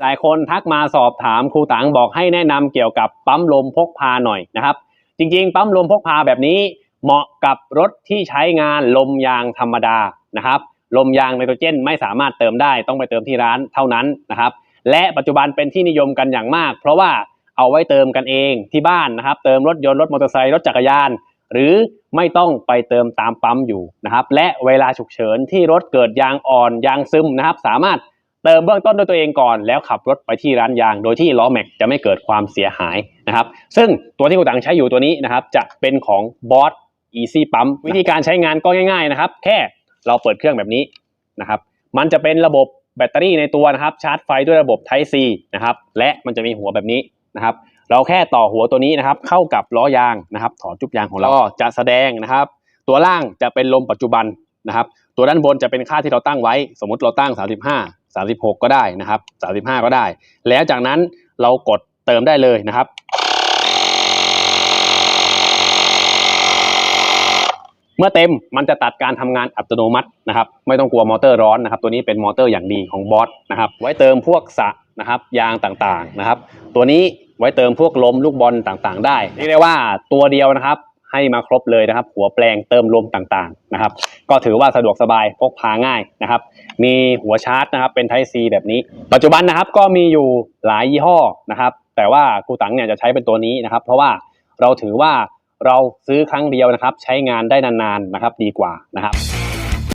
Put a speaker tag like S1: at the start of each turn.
S1: หลายคนทักมาสอบถามครูตังบอกให้แนะนำเกี่ยวกับปั๊มลมพกพาหน่อยนะครับ จริงๆ ปั๊มลมพกพาแบบนี้เหมาะกับรถที่ใช้งานลมยางธรรมดานะครับ ลมยางไนโตรเจนไม่สามารถเติมได้ต้องไปเติมที่ร้านเท่านั้นนะครับ และปัจจุบันเป็นที่นิยมกันอย่างมาก เพราะว่าเอาไว้เติมกันเองที่บ้านนะครับ เติมรถยนต์รถมอเตอร์ไซค์รถจักรยาน หรือไม่ต้องไปเติมตามปั๊มอยู่นะครับ และเวลาฉุกเฉินที่รถเกิดยางอ่อนยางซึมนะครับ สามารถ เติมเบื้องต้นด้วยตัวเองก่อนแล้วขับรถไปที่ร้านยาง โดยที่ล้อแม็กจะไม่เกิดความเสียหายนะครับซึ่งตัวที่คุณตังใช้อยู่ตัวนี้นะครับจะเป็นของ Boss Easy Pump วิธีการใช้งานก็ง่ายๆนะครับแค่เราเปิดเครื่องแบบนี้นะครับมันจะเป็นระบบแบตเตอรี่ในตัวนะครับชาร์จไฟด้วยระบบ Type C นะครับและมันจะมีหัวแบบนี้นะครับเราแค่ต่อหัวตัวนี้นะครับเข้ากับล้อยางนะครับถอดจุบยางของเราก็จะแสดงนะครับ ตัวล่างจะเป็นลมปัจจุบันนะครับตัวด้านบนจะเป็นค่าที่เราตั้งไว้ สมมติเราตั้ง 35 36 ก็ได้นะครับ 35 ก็ได้ แล้วจากนั้นเรากดเติมได้เลยนะครับ เมื่อเต็มมันจะตัดการทำงานอัตโนมัตินะครับ ไม่ต้องกลัวมอเตอร์ร้อนนะครับ ตัวนี้เป็นมอเตอร์อย่างดีของบอสนะครับ ไว้เติมพวกสะนะครับยางต่างๆนะครับ ตัวนี้ไว้เติมพวกลมลูกบอลต่างๆ ได้เรียกได้ว่าตัวเดียวนะครับ ให้มาครบเลยนะครับ หัวแปลงเติมลมต่างๆนะครับ ก็ถือว่าสะดวกสบายพกพาง่ายนะครับ มีหัวชาร์จนะครับเป็น Type C แบบนี้ ปัจจุบันนะครับก็มีอยู่หลายยี่ห้อนะครับ แต่ว่าครูตังเนี่ยจะใช้เป็นตัวนี้นะครับ เพราะว่าเราถือว่าเราซื้อครั้งเดียวนะครับ ใช้งานได้นานๆนะครับ ดีกว่านะครับ